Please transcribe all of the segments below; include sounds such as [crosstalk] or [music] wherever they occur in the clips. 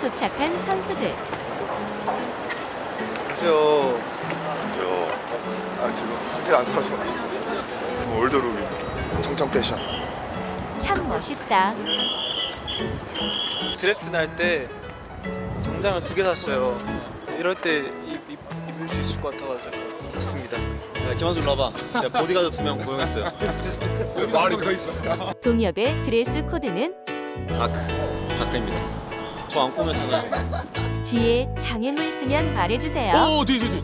도착한 선수들. 안녕하세요. 요. 아 지금 상태 안 좋아서 올드룩 청청 패션. 참 멋있다. 드래프트 날 때 정장을 두 개 샀어요. 이럴 때 입, 입, 입을 수 있을 것 같아가지고 샀습니다. 야, 김한준 일로 와봐. 제가 보디가드 두 명 고용했어요. 동엽의 드레스 코드는 다크, 다크입니다. 저안 꾸몄잖아요. 뒤에 장애물 있으면 말해주세요. 오, 뒤, 뒤, 뒤.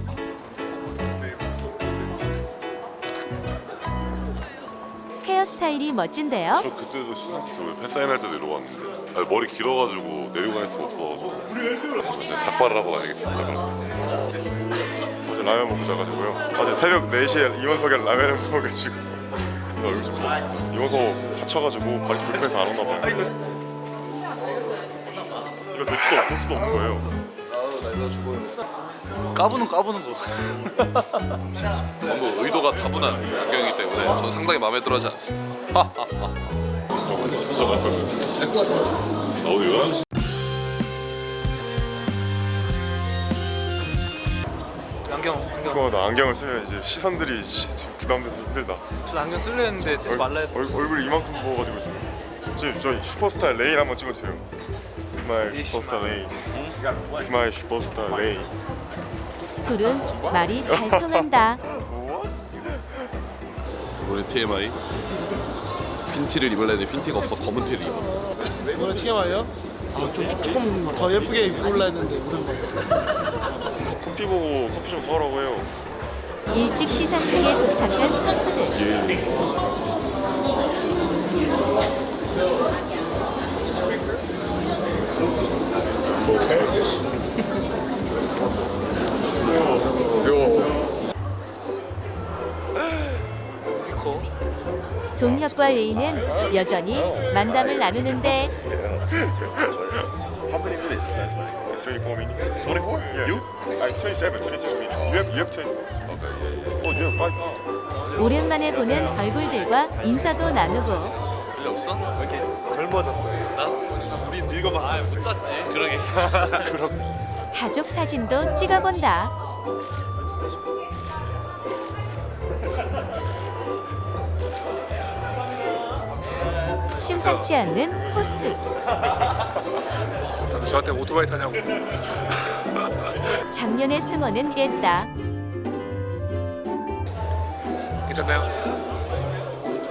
헤어스타일이 멋진데요. 저 그때도 시상식 저 팬 사인할 때도 이러고 왔는데 아니, 머리 길어가지고 내려고 할 수가 없어가지고 근데 삭발을 하고 다니겠습니다 그래서 어제 라면 먹고 자가지고요. 어제 새벽 4시에 이원석에 라면을 먹어가지고 그래서 얼굴 좀 부었어요. 이원석 다쳐가지고 발이 불편해서 안 오나 봐요. 이거 될 수도, 될 수도 없는 거예요. 까부는 까부는 거. 전부 의도가 다분한 안경이기 때문에 저는 상당히 마음에 들어하지 않습니다. 어디가? 안경, 안경. 그거 나 안경을 쓰면 이제 시선들이 시, 지금 부담돼서 힘들다. 저 안경 쓸려 했는데 쓰지 말라 했 얼, 얼굴 이만큼 부어가지고 지금. 지금 저희 슈퍼스타 레인 한번 찍어주세요. 스마일 슈퍼스타 레인. 스마일 슈퍼스타 레인. 둘은 말이 잘 통한다. 오늘 TMI 흰 티를 입을래는데 흰티가 없어 검은 티를 입었다. 오늘 TMI요? 아, 좀 조금 더 예쁘게 입을라 했는데 오랜만에 커피 보고 커피 좀 사오라고 해요. 일찍 시상식에 도착한 선수들. 이렇게 커. 동혁과 레이는 여전히 만담을 나누는데 How many minutes last night? 24 minutes. 24? Yeah. You? I 27, 27 minutes. You have, you have 20. Okay, yeah, yeah. Oh, you have 5 pounds. 오랜만에 보는 얼굴들과 인사도 나누고 필요 없어? 젊어졌어요. 나? 우리 늙어만 아 못 짰지. 그러게. [laughs] 가족 사진도 찍어본다. 심상치 않는 포스. 다들 저한테 오토바이 타냐고. 작년의 승원은 이랬다. 괜찮나요?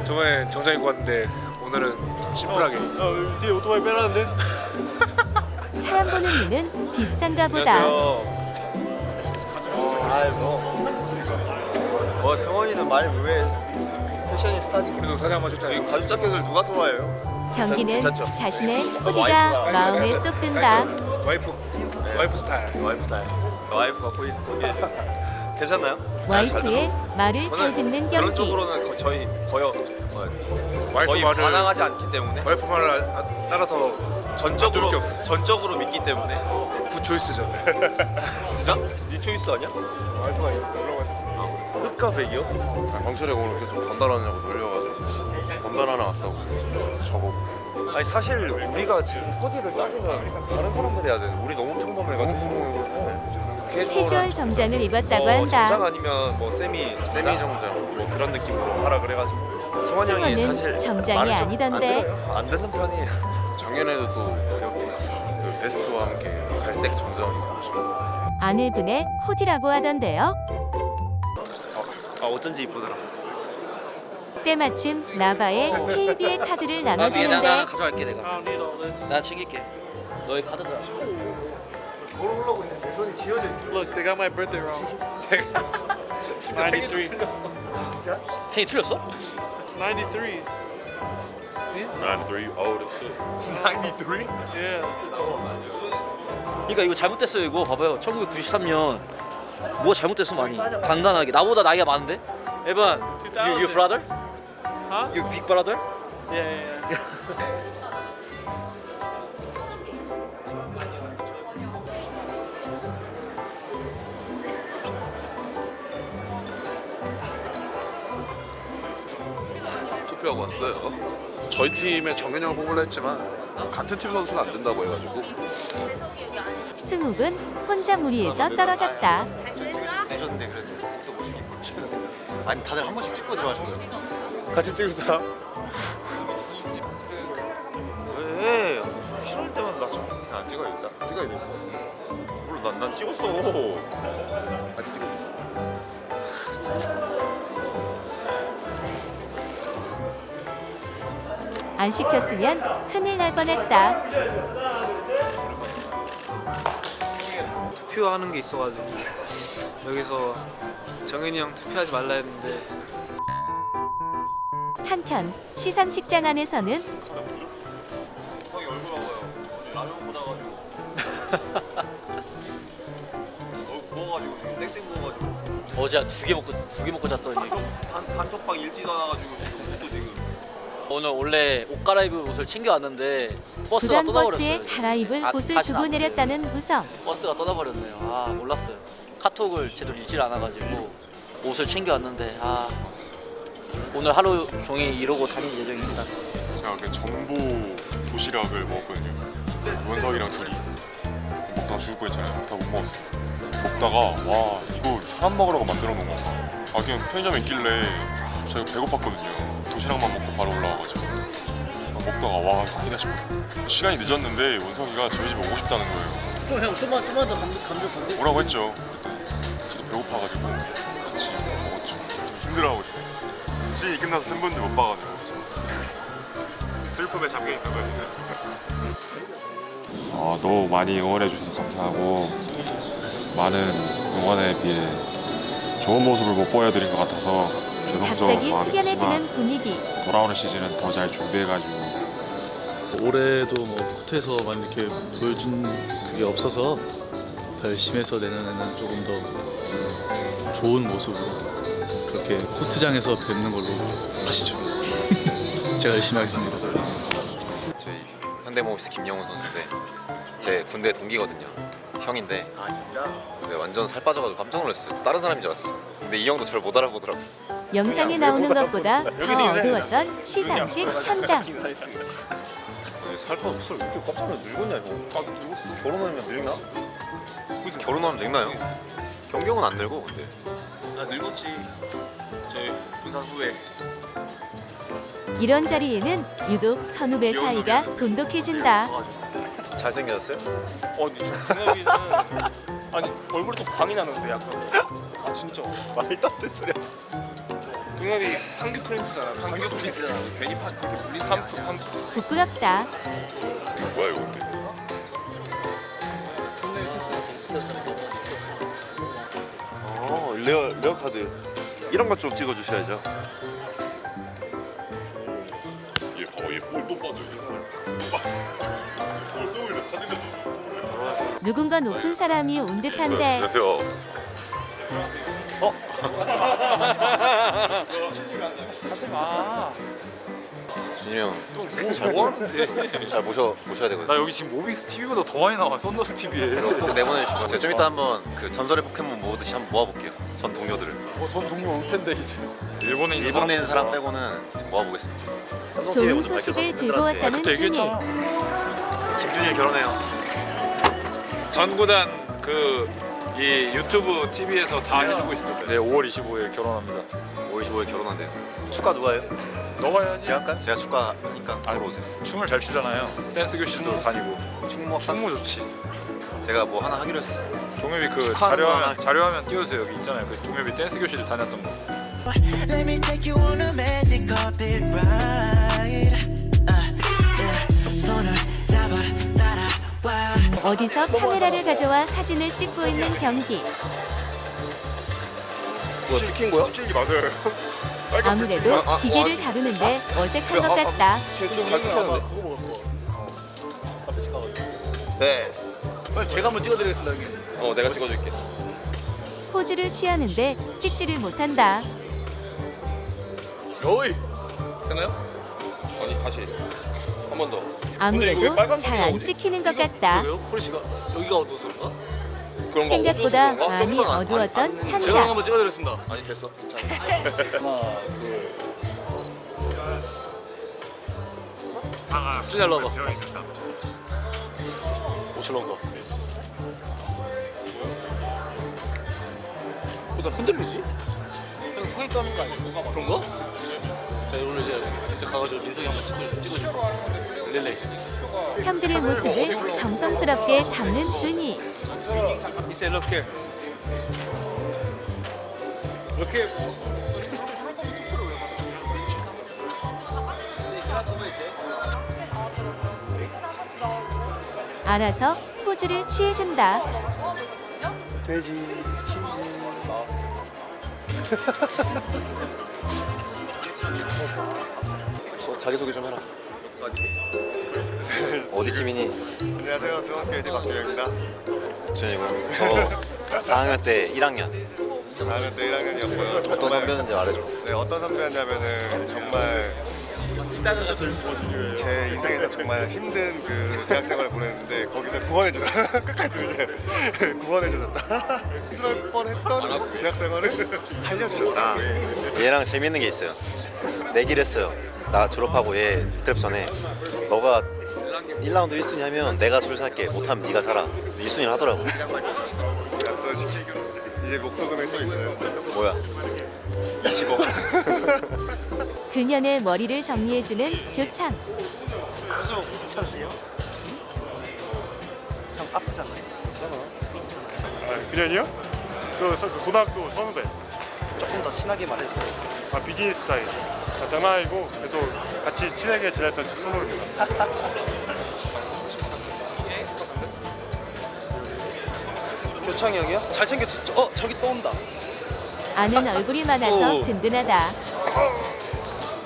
저번에 정장 입고 왔는데 오늘은 좀 심플하게. 어, 뒤에 오토바이 빼라는데? 사람 보는 눈은 비슷한가 보다. 아이 뭐. 뭐 승원이는 말왜 패션이 스타지? 우리도 사진 한번 찍자. 이 가죽 자켓을 누가 소화해요? 경기는 괜찮죠? 자신의 코디가 마음에 쏙 든다. 와이프, 와이프 스타일. 와이프 스타일. 와이프가 코디 코디. 괜찮나요? 와이프의 말을 잘 듣는 그런 경기. 쪽으로는 거, 저희 거의 와이프 거의 말을 반항하지 않기 때문에 와이프 말을 아- 아- 따라서 전적으로 게. 전적으로 믿기 때문에 굿 초이스죠. [laughs] 진짜? 네 초이스 아니야? 와이프가 이러고 했어. 흑과 백이요? 아, 황철이가 오늘 계속 건달하냐고 놀려가지고 건달 하나 왔다고 저거 아니 사실 우리가 지금 코디를 따지면 다른 사람들이 해야 돼. 우리 너무 평범해가지고. 너무 캐주얼 정장을 입었다고 어, 정장 한다. 아니면 뭐 세미 세미 정장 뭐 그런 느낌으로 하라 그래가지고. 승환 형이 사실 정장이 말을 좀 아니던데. 안, 들어요. 안 듣는 편이에요. [laughs] 작년에도 또 이렇게 그 베스트와 함께 갈색 정장 입고 싶어 아내분의 코디라고 하던데요. 아 어쩐지 이쁘더라. 때마침 나바의 KB의 카드를 나눠주는데 가져갈게 내가. 나 챙길게. 너의 카드다. Look, they got my birthday wrong [laughs] 93 [laughs] 생일 틀렸어? 93 93 old as shit Yeah 그러니까 이거 잘못됐어요 이거 봐봐요 1993년 뭐가 잘못됐어 많이 간단하게 나보다 나이가 많은데 에반 you, you brother? Huh? You big brother? Yeah, yeah, yeah. 투표하고 왔어요. 저희 팀의 정현영을 뽑으려 했지만 같은 팀 선수는 안 된다고 해가지고 승욱은 혼자 무리에서 떨어졌다. 보셨는데 그래도 또 모시기 고쳤어요. 아니 다들 한 번씩 찍고 들어가신 거예요? 같이 찍을 사람? 왜? 싫어할 때만 나좀안 찍어야겠다. 찍어야 돼. 몰라 난, 난 찍었어. 같이 찍어. 안 시켰으면 큰일 날 뻔했다. 투표하는 게 있어가지고 여기서 정현이 형 투표하지 말라 했는데 한편 시상식장 안에서는 형이 얼굴 봐봐요. 라면 먹어가지고. [laughs] 얼굴 부어가지고 지금 땡땡 부어가지고. 어제 두 개 먹고 두 개 먹고 잤더니 단 단톡방 일지도 않아가지고 지금. 오늘 원래 옷 갈아입을 옷을 챙겨왔는데 버스가 부산 떠나버렸어요. 버스에 갈아입을 아, 옷을 안 돼요. 내렸다는 우성. 버스가 떠나버렸네요. 아 몰랐어요. 카톡을 제대로 읽질 않아가지고 옷을 챙겨왔는데 아 오늘 하루 종일 이러고 다닐 예정입니다. 제가 그 전보 도시락을 먹었거든요. 원석이랑 둘이 먹다가 죽을 뻔했잖아요. 다 못 먹었어. 먹다가 와 이거 사람 먹으라고 만들어 놓은 건가? 아 그냥 편의점에 있길래 제가 배고팠거든요. 도시락만 먹고 바로 올라와가지고 아, 먹다가 와 아니다 싶었어. 시간이 늦었는데 원석이가 저희 집에 오고 싶다는 거예요. 좀형 좀만 좀만 더 감정 감정 감정. 오라고 했죠. 그랬더니 저도 배고파가지고 같이 먹었죠. 좀 힘들어하고 있어요. 시즌이 끝나서 팬분들 못 봐가지고 [laughs] 슬픔에 잠겨 있는 거야 지금. 어, 너무 많이 응원해 주셔서 감사하고 많은 응원에 비해 좋은 모습을 못 보여드린 것 같아서 갑자기 숙연해지는 분위기. 돌아오는 시즌은 더 잘 준비해가지고 올해도 뭐 코트에서 많이 이렇게 보여준 그게 없어서 더 열심히 해서 내년에는 조금 더 좋은 모습으로 그렇게 코트장에서 뵙는 걸로 아시죠? [laughs] 제가 열심히 하겠습니다. 저희 현대모비스 김영훈 선수인데 제 군대 동기거든요. 형인데 아 진짜? 근데 완전 살 빠져가지고 깜짝 놀랐어요. 다른 사람인 줄 알았어. 근데 이 형도 저를 못 알아보더라고. 영상에 나오는 것보다 더 어두웠던 시상식 현장. 살빠 살 이렇게 깜짝 놀라 늙었냐 형? 아 늙었어. 결혼하면 늙나? 결혼하면 늙나요? 경경은 안 늙어 근데. 나 늙었지 저희 군산 후에 이런 자리에는 유독 선후배 사이가 돈독해진다. 잘생겼어요? 어 근데 저 동엽이는 아니 얼굴이 또 광이 나는데 약간 아 진짜 말도 안 되는 소리 하셨어. 동엽이 한규 프린스잖아 한규 프린스잖아 괜히 판 한프 한프 부끄럽다. 뭐야 이거 근데? 어 레어 레어 카드 이런 것 좀 찍어 주셔야죠. 얘 봐봐 얘 볼도 빠져 이 사람. 볼도 이래 다 생겼어. 누군가 높은 사람이 온 듯한데 안녕하세요. 준이 형 잘 모르는데 잘 모셔 모셔야 되거든요. 여기 지금 모비스 TV보다 더 많이 나와 썬더스 TV에. 꼭 내보내주시고 제가 좀 이따 한번 그 전설의 포켓몬 모으듯이 한번 모아볼게요. 전 동료들을. 전 동료 올 텐데 이제. 일본에 있는 일본에 있는 사람 빼고는 지금 모아보겠습니다. 좋은 소식을 들고 왔다는 준일. 김준일 결혼해요. 전구단 그 이 유튜브 TV에서 다 해주고 있어요. 네, 5월 25일 결혼합니다. 5월 25일 결혼한대요. 축가 누가 해요? 너가 해야지. 제가 할까요? 제가 축가하니까 보러 오세요. 춤을 잘 추잖아요. 댄스 교실도 다니고. 충무 할까? 충무 좋지. 제가 뭐 하나 하기로 했어. 동엽이 그 축하하는 거 자료화면 하나. 자료화면 띄워주세요. 여기 있잖아요. 그 동엽이 댄스 교실 다녔던 거. Let me take you on a magic carpet ride. 어디서 카메라를 가져와 사진을 찍고 있는 경기. 찍힌 거야? 찍힌 게 맞아요. 아무래도 기계를 다루는데 어색한 것 같다. 네. 제가 한번 찍어드리겠습니다 형님. 어 내가 찍어줄게. 포즈를 취하는데 찍지를 못한다. 어이. 되나요? 아니 다시 한 번 더. 아무래도 잘 안 찍히는 것 같다. 왜요? 폴리씨가 여기가 어두워서 그런가? 그런 생각보다 많이 어두웠던 제가 현장. 한번 찍어드리겠습니다. 아니 됐어. 하나, 둘. 준이 일로 와봐. 오실런가? 어, 나 흔들리지? 형 손이 떠는 거 아니야? 그런가? 자 오늘 이제 이제 가가지고 민석이 한번 찍어 찍어줘. 릴레이. 형들의 모습을 정성스럽게 담는 준이. 이세 이렇게 이렇게 안아서 포즈를 취해준다. 돼지, 치즈. [laughs] 자기소개 좀 해라. 어디 팀이니? 안녕하세요. 중학교 1대 박준영입니다. 준이고 저 [laughs] 4학년 때 1학년 4학년 때 1학년이었고요. 어떤 선배였는지 말해줘. 네, 어떤 선배였냐면은 정말 제 인생에서 정말 힘든 그 대학 생활을 보냈는데 거기서 구원해주다 [laughs] 끝까지 들으세요 구원해주셨다. [laughs] 힘들 뻔했던 대학 생활을 살려주셨다. 얘랑 재밌는 게 있어요. 내기를 했어요. 나 졸업하고 얘 트랩 전에 너가 1라운드 1순위 하면 내가 술 살게. 못하면 네가 살아 1순위를 하더라고. 약속 이제 목표 금액 또 있어요. 뭐야 20억 [laughs] 그년의 머리를 정리해주는 교창. 형 괜찮으세요? 형 아프잖아요. 그년이요? 저 서- 그 고등학교 선후배 조금 더 친하게 말해주세요. 아 비즈니스 사이 아, 장난 아니고 그래서 같이 친하게 지냈던 손호입니다 [laughs] 교창이 형이요? 잘 챙겨줬죠? 어 저기 또 온다. 아는 얼굴이 많아서 오. 든든하다.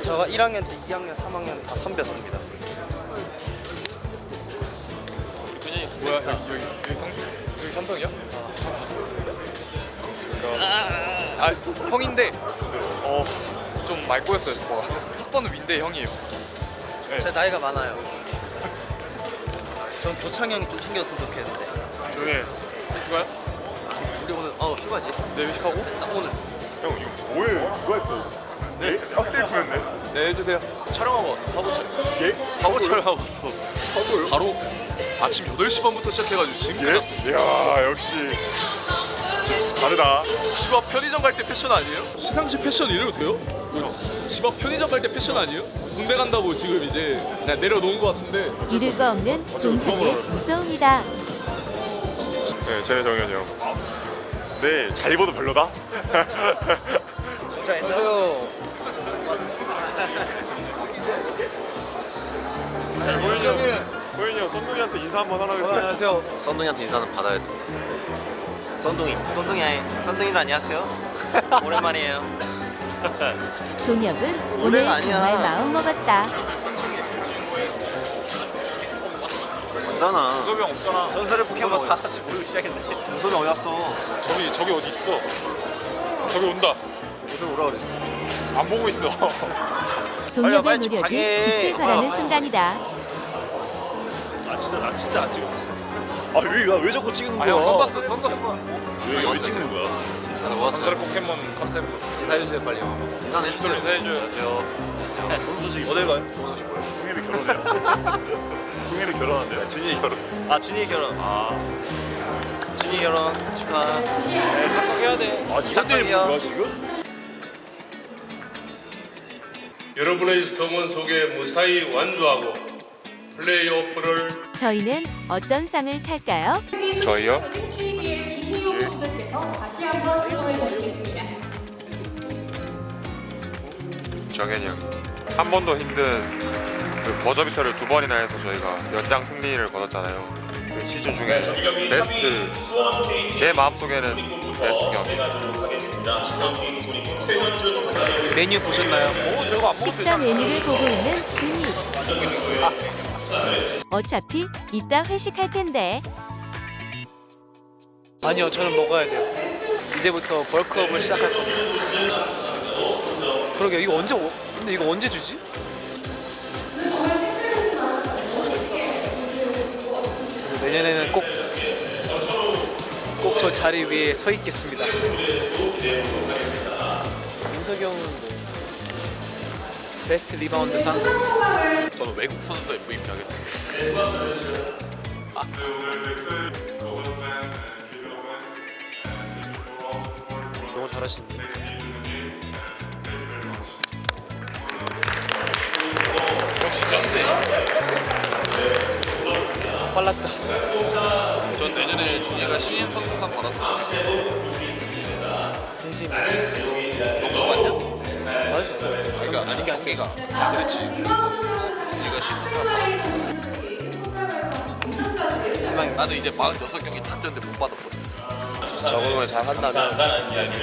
제가 1학년 때 2학년 3학년 다 선배였습니다. 뭐야 여기 여기 여기 성 여기 삼성이야? 아 형인데 어좀 말 꼬였어요 뭐가 학번은 윈데 형이에요. 제 나이가 많아요. 전 교창이 형이 좀 챙겨줬으면 좋겠는데. 조용히 해 이거야? 우리 오늘 어 휴가지? 네 회식하고? 딱 오늘. 형 이거 뭐예요? 누가 했어? 네? 학생이었네 네 해주세요. 촬영하고 왔어 화보 촬영. 예? 화보 촬영하고 왔어. 화보요? 바로 아침 8시 반부터 시작해가지고 지금 끝났어. 이야 역시 다르다 집 앞 편의점 갈 때 패션 아니에요? 시상식 패션 이래도 돼요? 집 앞 편의점 갈 때 패션 아니에요? 군대 간다고 지금 이제 그냥 내려놓은 것 같은데 잃을 거 없는 동학의 무서움이다. 네 저는 정현이 형 네잘 입어도 별로다? 안녕하세요. 보현이 형 보현이 형 선동이한테 인사 한번 하라 그랬더니 안녕하세요. 썬둥이한테 인사는 받아야 돼 썬둥이 썬둥이 아이 썬둥이는 안녕하세요. 오랜만이에요. [laughs] 동혁은 오늘 노래가 아니야. 정말 마음 먹었다. 없잖아 소비 형 없잖아. 전설의 포켓몬 다 같이 모르기 시작했네. 동섭이 어디 갔어 저기 저기 어디 있어? 저기 온다. 무슨 오라 그래 안 보고 있어. 동혁의 빨리 좀 노력이 가게. 빛을 발하는 순간이다. 아 진짜 나 진짜 안 찍어. 아왜 자꾸 찍는 아형 썬다스 썬다스. 왜, 왜 찍는 거야? 잘 먹었어 전설의 포켓몬 컨셉. 인사해주세요 빨리 인사는 해주세요 인사해줘요. 안녕하세요 좋은 소식 어딜 가요? 좋은 소식 뭐예요? 동엽이 결혼해요 동엽이 결혼한대요 준이 결혼 아 준이 결혼. 아. 준이 결혼 축하. 네, 착석해야 돼. 아 작성이요. 지금? 여러분의 성원 속에 무사히 완주하고 플레이오프를 저희는 어떤 상을 탈까요? 저희요? 공주께서 다시 한번 수고해 주시겠습니다. 정현이 형. 한 번도 힘든 그 버저비터를 두 번이나 해서 저희가 연장 승리를 거뒀잖아요. 그 시즌 중에 베스트 제 마음속에는 베스트 경기. 메뉴 보셨나요? 오 저거 안 식사 메뉴를 보고 있는 준이. 어차피 이따 회식할 텐데. 아니요 저는 먹어야 돼요. 이제부터 벌크업을 시작할 겁니다. 그러게 이거 언제 오? 근데 이거 언제 주지? 내년에는 꼭 꼭 저 자리 위에 서 있겠습니다. 민석이 형은 뭐 베스트 리바운드 상 저는 외국 선수 MVP 하겠습니다. [laughs] 잘하시는데. 빨랐다 전 내년에 준이가 신인 선수상 좋겠어요. 진심 너무 맞냐? 잘하셨어요 그러니까 아니 걔가 아, 그렇지. 준이가 신인 선수상 받았어. 나는 이제 46경기 다 뛰었는데 못 받았거든. 적응을 잘 한다면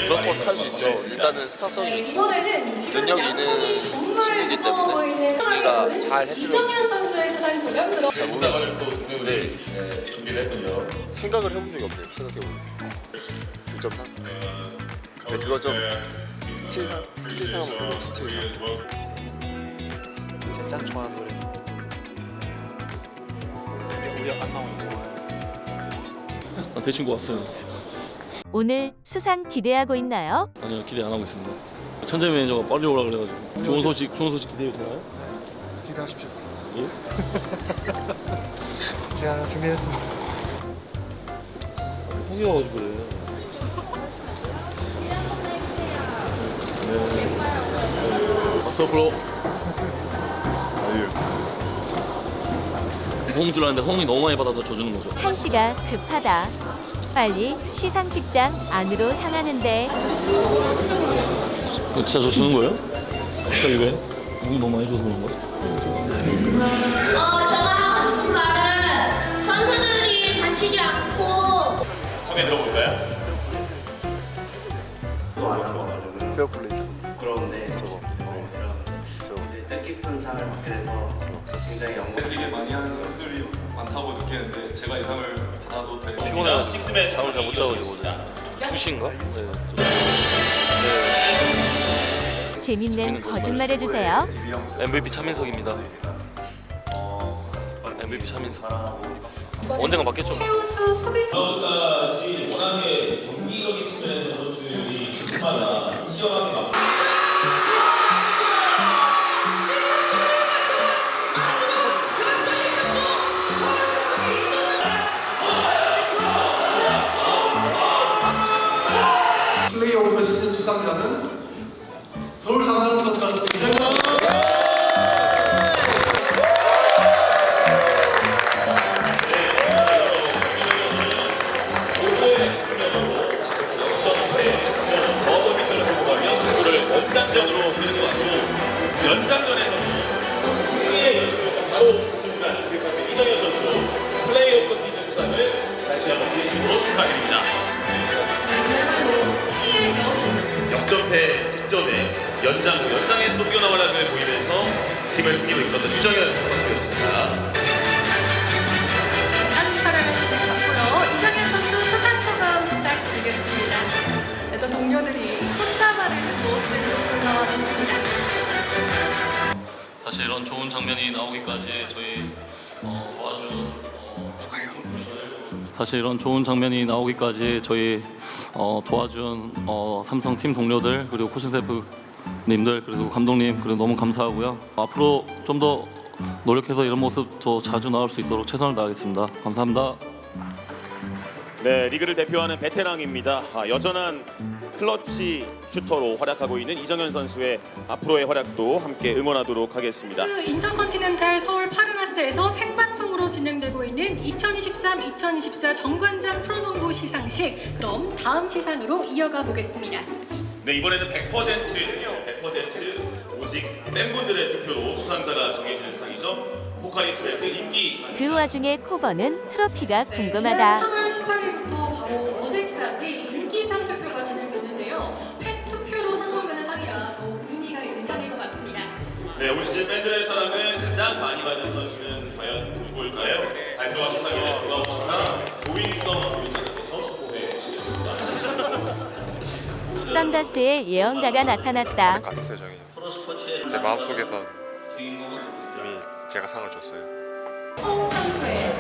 무조건 탈수 있죠. 일단은 스타성이 네, 이번에는 지금 능력 양손이 있는 정말 친구이기 무거워 때문에 보이는 우리가 잘 했으면 이정현 선수의 수상 소감 들어. 잘 모르겠어요. 네, 준비를 했군요. 생각을 해본 적이 없네요. 생각해보면. 득점상? 근데 그거 좀 스틸상? 스틸상은 스틸상. 제가 짱 좋아하는 노래 우리 안 나오는 거 아, 대충 것 같어요. 오늘 수상 기대하고 있나요? 아니요 기대 안 하고 있습니다. 천재 매니저가 빨리 오라 그래가지고 좋은 소식 좋은 소식 기대해도 되나요? 기대하십시오. 예? [laughs] 제가 준비했습니다. 형이 와가지고 그래. 네. 왔어 프로. 아유. 홍줄 알았는데 홍이 너무 많이 받아서 져주는 거죠. 한시가 급하다. 빨리 시상식장 안으로 향하는데 이거 진짜 저 주는 거예요? 갑자기 왜? 홍이 너무 많이 줘서 그런 거야? 어, 제가 하고 싶은 말은 선수들이 다치지 않고 소개 들어볼까요? 페어플레이상. 그런데 저거. 네. 저 뜻깊은 상을 받게 돼서 굉장히 영광. 되게 많이 하는 선수들이 많다고 느끼는데 제가 이 상을 받아도 될 피곤해요. 식스맨 잠을 잘 못 자가지고 어제. 2시인가? 네. 재밌는 거짓말 해주세요. MVP 차민석입니다. MVP 차민석. 언젠가 맞겠죠? 뭐. 최우수 수비수 워낙에 경기적인 측면에서 선수들이 수마다 시험하게 막플 연장전에서 승리의 여신으로 바로 순간 그 장면 이정현 선수 플레이오프 시즌 수상을 다시 한번 진심으로 축하드립니다. 역전패 직전에 연장 후 연장에서 뛰어나와락을 보이면서 팀을 승리로 이끌었던 유정현 선수였습니다. 사진 촬영을 진행했고요. 이정현 선수 수상 소감 부탁드리겠습니다. 네, 또 동료들이 꽃다발을 들고 무대로 줬습니다. 사실 이런 좋은 장면이 나오기까지 저희 어, 도와준 어, 사실 이런 좋은 장면이 나오기까지 저희 어, 도와준 어, 삼성 팀 동료들 그리고 코칭 스태프님들 그리고 감독님 그리고 너무 감사하고요 앞으로 좀 더 노력해서 이런 모습 더 자주 나올 수 있도록 최선을 다하겠습니다 감사합니다. 네, 리그를 대표하는 베테랑입니다. 아, 여전한 클러치 슈터로 활약하고 있는 이정현 선수의 앞으로의 활약도 함께 응원하도록 하겠습니다. 그 인터컨티넨탈 서울 파르나스에서 생방송으로 진행되고 있는 2023-2024 정관장 프로농구 시상식 그럼 다음 시상으로 이어가 보겠습니다. 네 이번에는 100% 100% 오직 팬분들의 투표로 수상자가 정해지는 상이죠. 포카리스 벨트 인기 상. 그 와중에 코버는 트로피가 지난 궁금하다. 3월 18일부터 썬더스의 예언가가 나타났다. 같았어요 저기. 제 마음속에선 이미 제가 상을 줬어요. 홍 선수의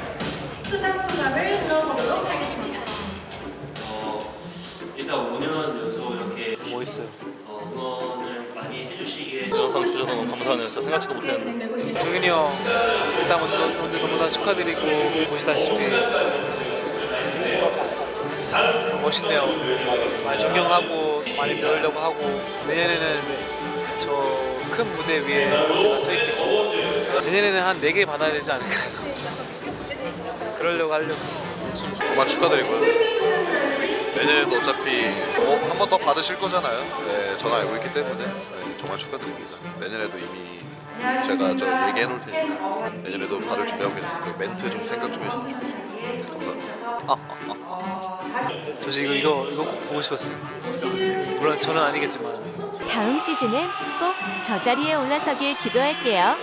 수상 소감을 들어보도록 하겠습니다. 어, 일단 5년 연속 이렇게 멋있어요. 어, 응원을 많이 해주시기에 홍상 주셔서 너무 감사하네요. 저 생각지도 못했는데. 동현이 형 일단 먼저, 먼저 너무나 축하드리고 보시다시피 멋있네요. 많이 존경하고 많이 배우려고 하고 내년에는 저 큰 무대 위에 제가 서 있겠습니다. 내년에는 한 4개 받아야 되지 않을까요? [laughs] 그러려고 하려고. 정말 축하드리고요. 내년에도 어차피 한번 더 받으실 거잖아요. 네, 저는 알고 있기 때문에 네, 정말 축하드립니다. 내년에도 이미 제가 저 얘기해 놓을 테니까 내년에도 받을 준비하고 계셨으니까 멘트 좀 생각 좀 해주시면 좋겠습니다. 네, 감사합니다. 저 지금 이거 이거 꼭 보고 싶었어요. 물론 저는 아니겠지만 다음 시즌은 꼭 저 자리에 올라서길 기도할게요.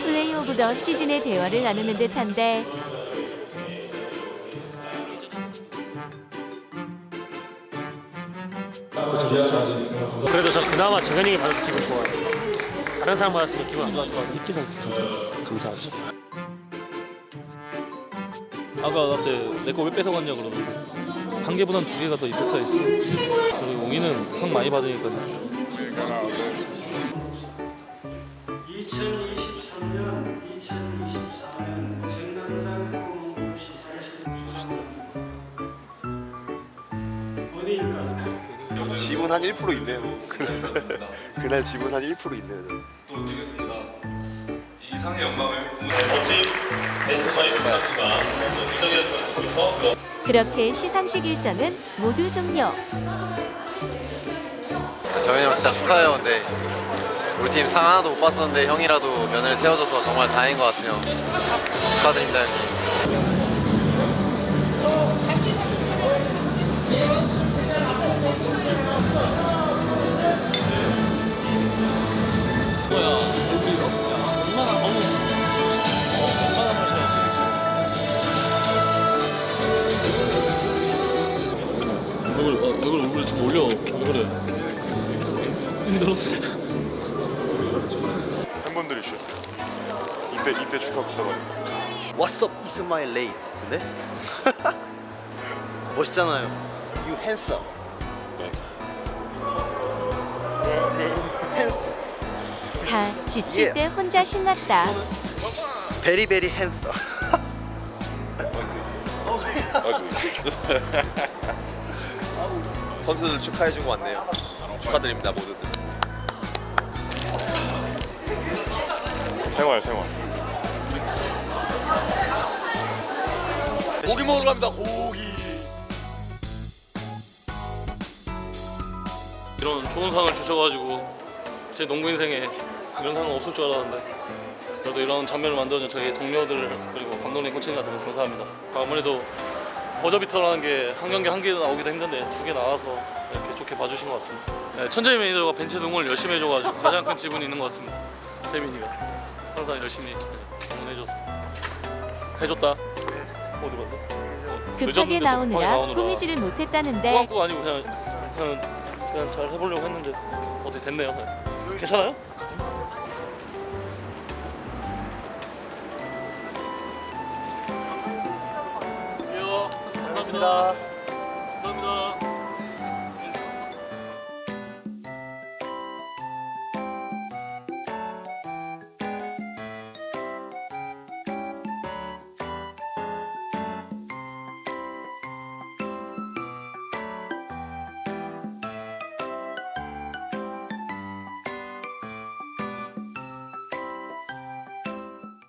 플레이 오브 더 시즌의 대화를 나누는 듯한데 그렇죠, 좋죠. 그래도 저 그나마 정현이가 받아서 기분 좋아요. 다른 사람 받았을 때 기분 안. 입기상 저 감사하죠. 아까 나한테 내거왜 뺏어갔냐 그러는데 한 개보단 두 개가 더 이펙트가 있어 그리고 웅이는 상 많이 받으니까 2023년, 2024년 정남장 지분 한 1% 있네요. [laughs] 그날 지분 한 1% 있네요. 또 드리겠습니다. 이 상의 영광을 멋진 베스트 파이브 선수가 먼저 이정현 선수부터 그렇게 시상식 일정은 모두 종료. 정현이 형 진짜 축하해요. 근데 우리 팀 상 하나도 못 봤었는데 형이라도 면을 세워줘서 정말 다행인 것 같아요. 축하드립니다 형님. 뭐야 얼굴이 얼마나 어머 얼마나 마셔 얼굴 어, 얼굴 얼굴 좀 올려 왜 그래 힘들어 팬분들이 주셨어요. 입대 입대 축하 문자가. What's up, is my late. 근데 [laughs] 멋있잖아요. You handsome. handsome. 다 지칠 때 혼자 신났다. Very very handsome. [laughs] 선수들 축하해 주고 왔네요. 축하드립니다 모두들. 생활 생활. 고기 먹으러 갑니다. 고기. 이런 좋은 상을 주셔가지고 제 농구 인생에 이런 상은 없을 줄 알았는데 그래도 이런 장면을 만들어준 저희 동료들 그리고 감독님 코치님한테 너무 감사합니다. 아무래도 버저비터라는 게 한 경기 한 개 나오기도 힘든데 두 개 나와서 이렇게 좋게 봐주신 것 같습니다. 네, 천재희 매니저가 벤치 동을 열심히 해줘가지고 가장 큰 지분이 있는 것 같습니다. 재민이가 항상 열심히 응원해줘서 해줬다. 어디 갔나? 급하게 나오느라 꾸미지를 못했다는데 꾸안꾸 아니고 그냥 그냥 그냥 잘 해보려고 했는데 어떻게 됐네요. 네. 괜찮아요? 감사합니다.